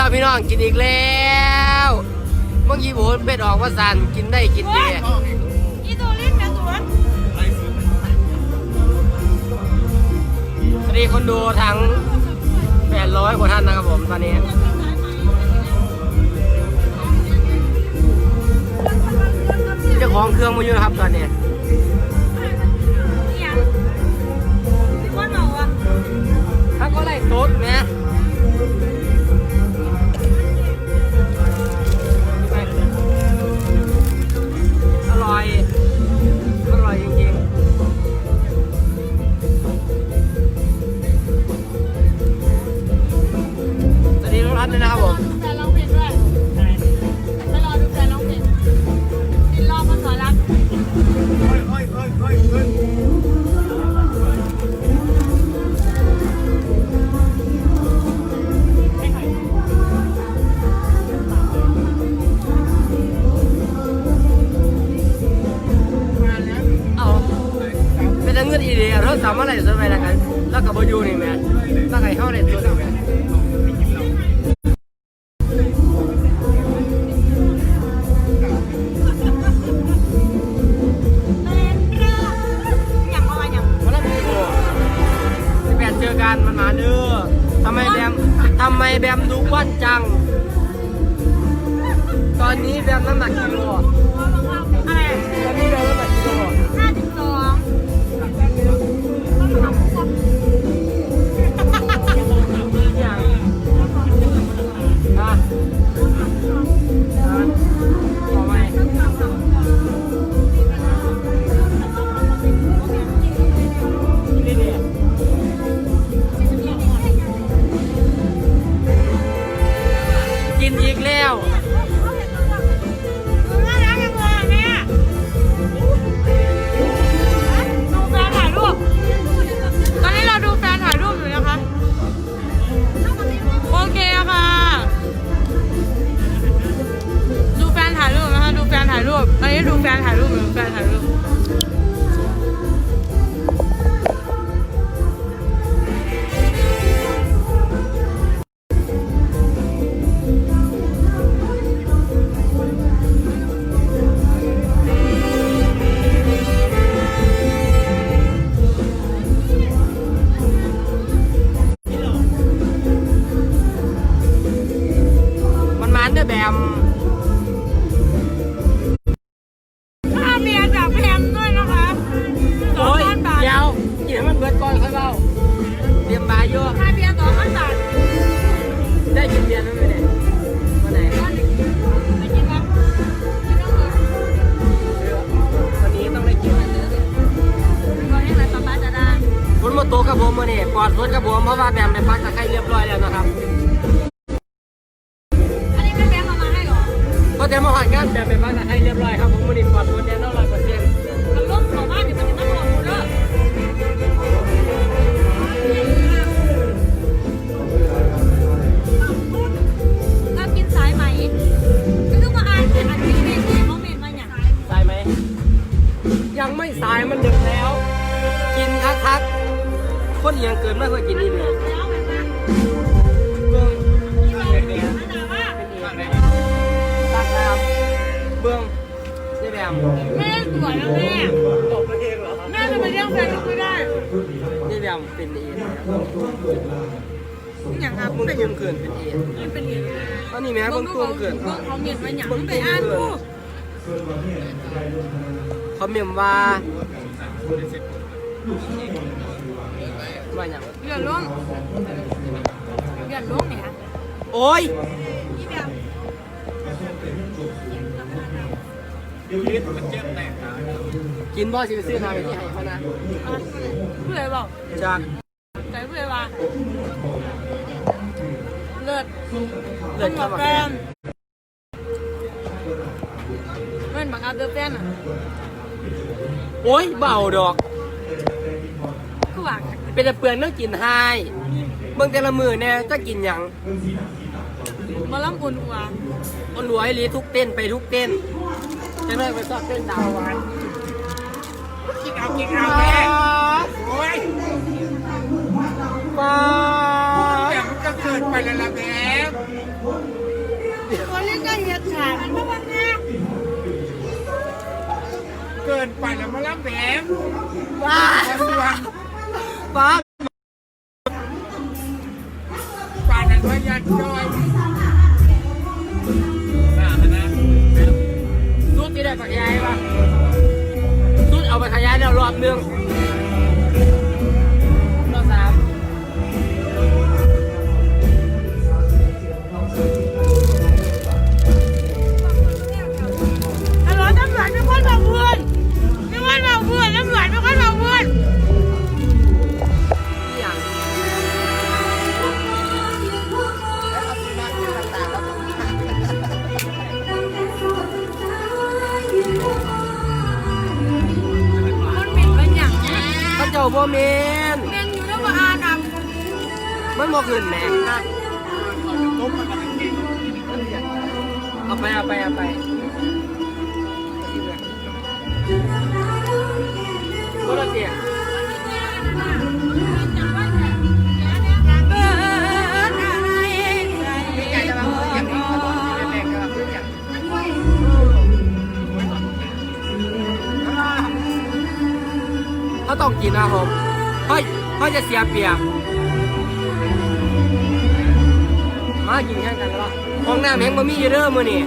แล้วพี่น้องกินอีกแล้วเมื่อกี้ผมเป็ดออกว่าสันกินได้กินดีอีตัวเล่นแม่ตัวสวัสดีคนดูทั้ง800กว่าท่านนะครับผมตอนนี้เจ้าของเครื่องมาอยู่นะครับตอนนี้เนี่ยก้อนเมาอะถ้าก็ไล่สดนะ ตอน ผมมาเนี่ยปลอดฝนกับผมเพราะว่าแบมไปพักตะไคร้เรียบร้อยแล้วนะครับอันนี้แม่แบงค์เอามาให้เหรอเพราะแต่มาหอดงานแบมไปพักตะไคร้เรียบร้อยครับผมวันนี้ปลอดฝนแน่นอนร้อยเปอร์เซ็นต์ ยงเกินไม่เคยกินนี่เลยแล้วแบบนั้นเบื้องที่เราเห็นนะนะว่าตักน้ำเบื้องนี่แบมแม่สวยนะแม่ตกเองเหรอแม่จะไปเลี้ยงแฟนลูกไม่ได้นี่แบมเป็นเองอย่างครับมึงเป็นอตุ้ย่างมเกินเป็นเองมันเป็นอย่างอันนี้แม่มึงตุ้มเกินเขาเมียนมาอย่างไปอ่านดูเขาเมียมว่า ว่าอย่างเดือดร้อนเดือดร้อนเนี่ยโอ้ยนี่แบบกินบ่สิไปซื้อนาไปที่ให้เขานะเพื่อบอกจากใจเพื่อว่าเลิศเลือดกัเข้าบมาแฟนเป็นบังอาจเจอแฟนอะโอ้ยเบาดอกคือว่า เป็นแต่เปลืองต้องกินให้เบิ่งแต่ละมือเนี่ยจะกินหยังมาล่ำอุ่นกว่าคนรวยลีทุกเต้นไปทุกเต้นจะได้ไปชอบเต้นดาววันกินเอากินเอาแม่โอ้ยป้าแบบมันก็เกิดนไปแล้วล่ะแม่คนนี้ก็เหยียดขามันก็ว่าแม่เกินไปแล้วมาละแม่ป้ามาส่วนป้า ป่ บ่เมนเมนอยู่แล้วมาอ่านอะมันบ่ขึ้นแหมเอาไปเอาไปเอาไปก็ละเตีย ต้องกินนะผมเฮ้ยเขาจะเสียเปรียบมากินแข่งกันแล้วห้องน้ำแห้งบ่มีเยู่เด้อมื้อนี่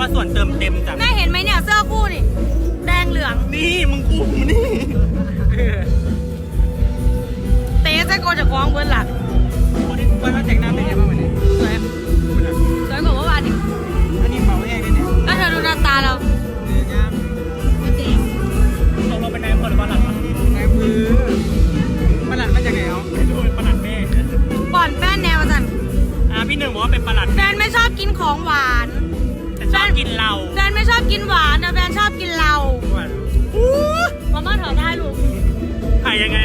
วนเขาเกินเรียกว่าส่วนเติมเต็มจ้ะแม่เห็นไหมเนี่ยเสื้อคู่นี่แดงเหลือง นี่มึงกูมึงนี่เตะใส่โกจากกองเบิ้ลหลักวันนี้วันนี้แต่งหน้าเป็นไงบ้างวันนี้สวยสวยกว่าเมื่อวานอีกอันนี้เป่าแห้งเลยเนี่ยก็เธอดูหน้าตาเราเนื้องามตกลงเป็นนายอำเภอหรือว่าหลัดวะนายอำเภอประหลัดมาจากไหนเอาไม่รู้ประหลัดแม่ก่อนแฟนแนวสันอ่าพี่หนึ่งบอกว่าเป็นประหลัดแฟนไม่ชอบกินของหวานแต่ ชอบกินเหล้าแฟนไม่ชอบกินหวานแต่แฟนชอบกินเหล้าอู้มาม่าถอดได้ลูกถ่ายยังไง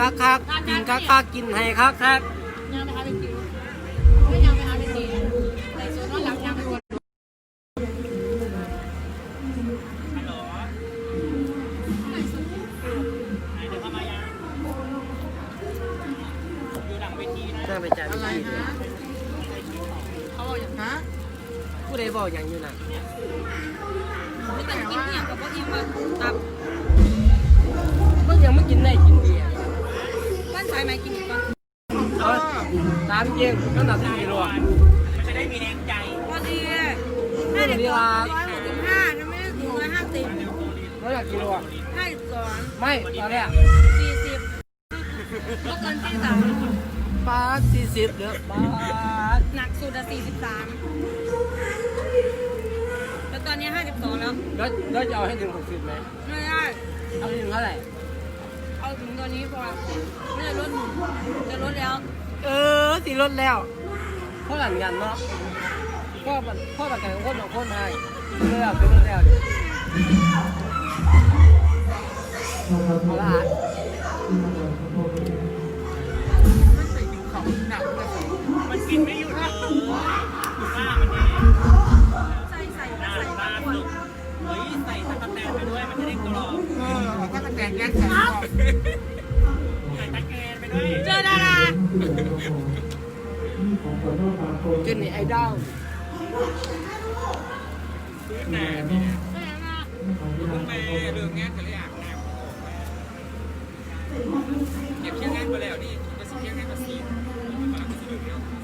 คักๆกินคักคักๆกินคักคักๆกินให้คักคักยังไปหาไปกินไม่ยังไปหาไปกินใส่โซนนอนหลับยังไปวนฮัลโหลไหนเดี๋ยวเข้ามายังอยู่หลังเวทีนะๆเริ่มไปจ่ายไปกินเขาบอกอย่างนะผู้ใดบอกอย่างอยู่น่ะไม่แต่กินเนี่ยกับพวกอิ่มมาตับเพิ่งยังไม่กินได้กินเบียร์บ้านสายไหมกินอีกก่อนเอาตามเยี่ยงน้ำหนักที่กิโลอะมันจะได้มีแรงใจพอดีห้าสิบสองร้อยหกสิบห้านะไม่ได้ถึงร้อยห้าสิบน้ำหนักกิโลอะห้าสิบสองไม่ตอนแรกสี่สิบลดเกินที่สามปาสี่สิบเด้อปาดหนักสุดอะสี่สิบสามแล้วตอนนี้ห้าสิบสองแล้วแล้วแล้วจะเอาให้ถึงหกสิบไหมไม่ได้เอาให้ถึงเท่าไหร่เอา ถึงตอนนี้พอไม่ได้ลดหนึ่งจะลดแล้วเออสิลดแล้วเท่ากันกันเนาะพ่อมันพ่อประกันคนของคนให้เลือกเป็นลดแล้วดิเอาละมันกินไม่หยุดเลยดู ไปด้วยมันจะได้กรอบเออถ้าตะแกแยกใส่ก็ใส่ตะแกรงไปด้วยเจอดาราเจนนี่ไอดอลซื้อหนาเนี่ยไม่ยังอะคุณแม่เรื่องเงี้ยจะเรียกแนวเก็บเชียงงานไปแล้วนี่ก็สิเชียงงานมาสีเเ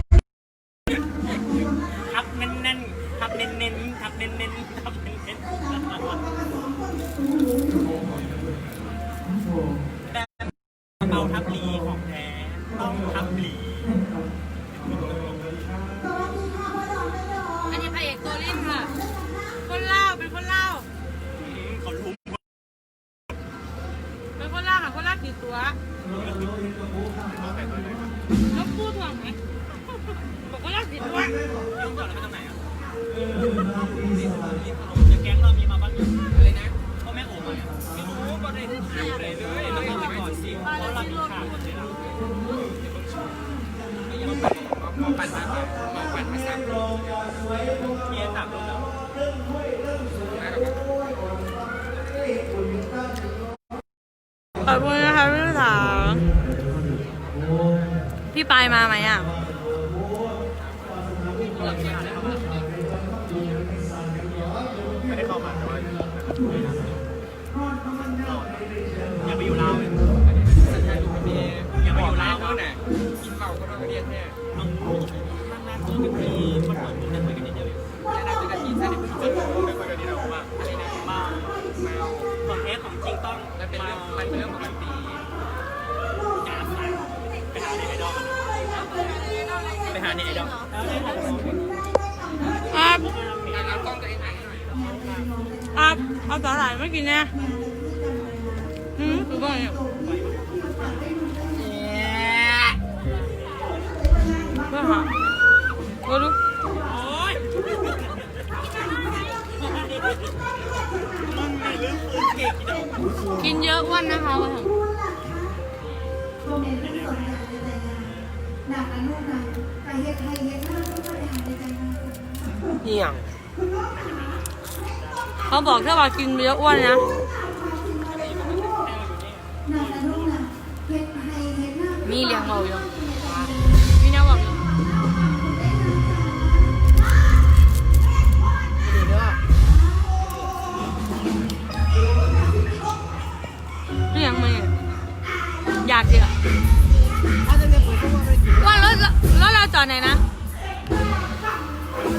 อบคุณนะคะพี่สาวพี่ปายมาไหมอะไม่ได้เข้ามาแต่ว่าอย่าไปอยู่ลาวเลยาอีกย่าไปอยู่ลาวนู่นะนน่กินเมาก็ต้องเรียกแน่นานๆเจอกันทีคนเหมือนมึงได้คุยกันนิดเดียวเองแค่นาจะกระถิ่นใช่ไหมเพิ่งเจอไม่คุยกันนี่เราว่าอะไรนะเมาเมาของเทสของจริงต้องมันเป็นเรื่องมันเป็นเรื่อง อดอลครับเอากล้องตัวเองถ่ายให้หน่อยครับเอาสาหร่ายไม่กินเนี่ยอืมคือว่า เนี่ยเพื่อหาก็รู้โอ้ยมึงนี่ลืมปืนเก่งกี่ดอกกินเยอะอ้วนนะคะว่าเหี่ยง เขาบอกถ้าว่ากินเยอะอ้วนนะมีเลี้ยงเบาอยู่ อนไหนนะ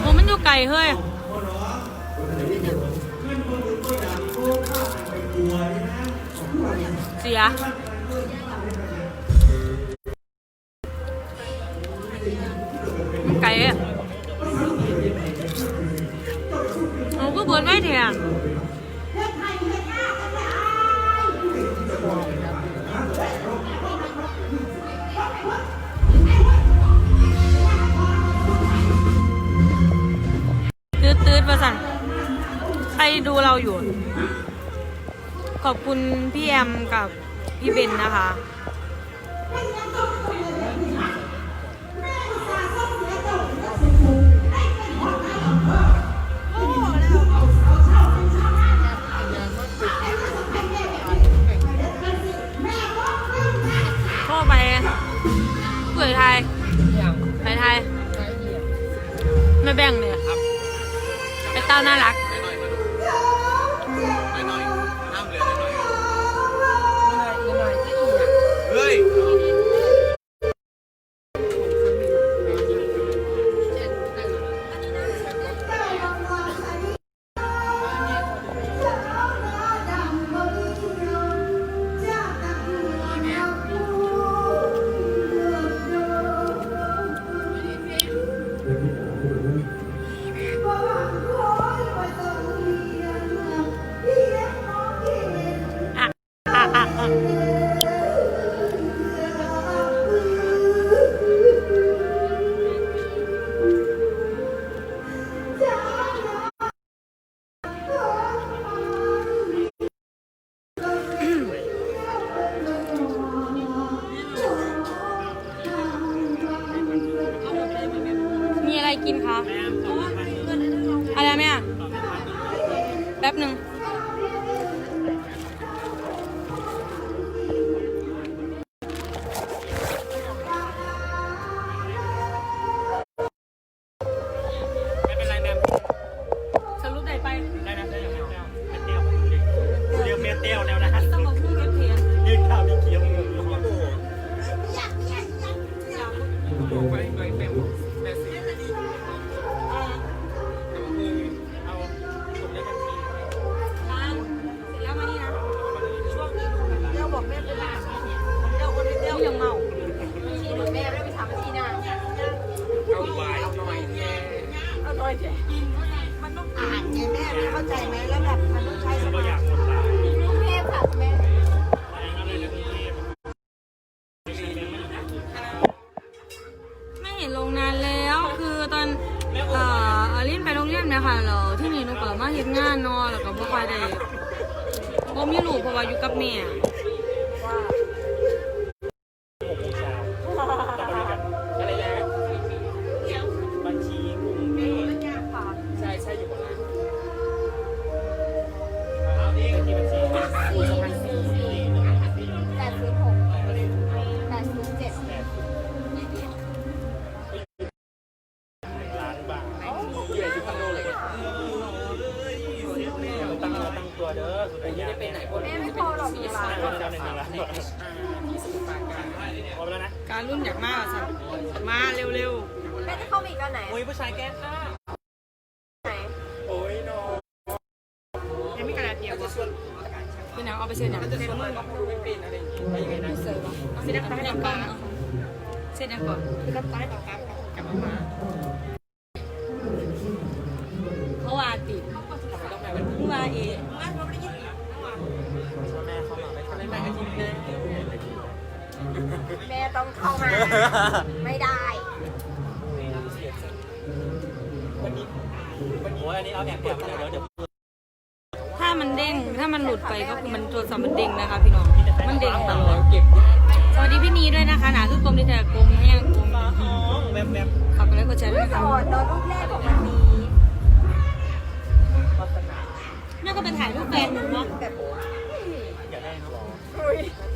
โอ้มันอยู่ไกลเฮ้ยเสีย ขอบคุณพี่แอมกับพี่เบนนะคะเข้าไปเปิดไทยเหี่ยไปไทยไม่แบ่งเนี่ยไปเต้าน่ารัก แม่ ตัวเด้อสุดยอดไปไหนคนแม่ไม่พอหรอกมีร้านคนเจ้าหนึ่งล้านบาทพอไปแล้วนะการรุ่นอยากมาสั่นมาเร็วแม่ได้เข้ามาอีกตอนไหนโอ้ยผู้ชายแกล้งค่ะไหนโอ้ยน้องๆยังไม่กระดาษเดียวบ่คือหนังเอาไปเซ็นหนังเซ็นมือก็ไม่รู้ไม่เป็นอะไรอย่างเงี้ยไปยังไงนเซ็นบ่เซ็นน้ำตาลน้ำตาลเซ็นยังก่อนคือน้ำตาลกับกับกับมา ไม่ได้วันนี้วันนี้อันนี้เอาแอบแอบไปแล้วเดี๋ยวถ้ามันเด้ง ถ้ามันหลุดไปก็คือมันโทรศัพท์มันเด้งนะคะพี่น้อง มันเด้งตลอดเก็บสวัสดีพี่นีด้วยนะคะหนาคือกลมดีแต่กลมแห้งกลมท้องแบบแบบฝากกดไลค์กดแชร์ด้วยสนะคะอนโดนรูปแรกของมันนี้วาสนาแม่ก็ไปถ่ายรูปแฟนหนูเนาะแบบอยากได้เขา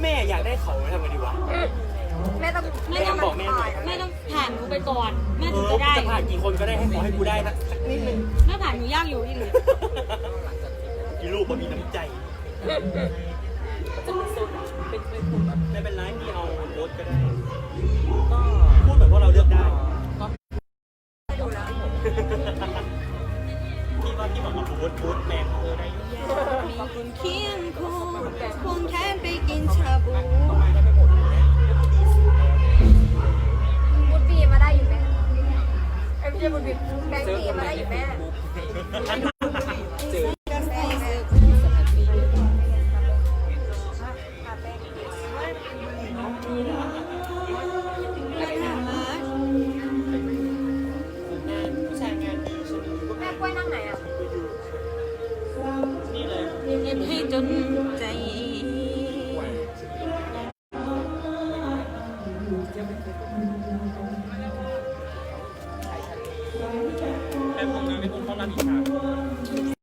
แม่อยากได้เขาทำไงดีวะ แม่ต้องแม่ต้องบอกแม่หน่อยแม่ต้องผ่านหนูไปก่อนแม่เอถึงอจะได้จะผ่านกี่คนก็ได้ให้ขอให้กูได้นะสักนิดนึงแม่ผ่านหนูยากอยู่ที่หนูกี่ลูกมันมีน้ำใจไม่เป็นไรพี่เอาโรถก็ได้ก็พูดเหมือนพวกเราเลือกได้พี่ว่าพี่บอกว่าบูทบูทแมงเออได้ยุ่งมีคนเคียงคู่ควงแขนไปกินชาบู ไอ้ไม่ใช่บุญปีแบงค์ปีมาได้อยู่แม่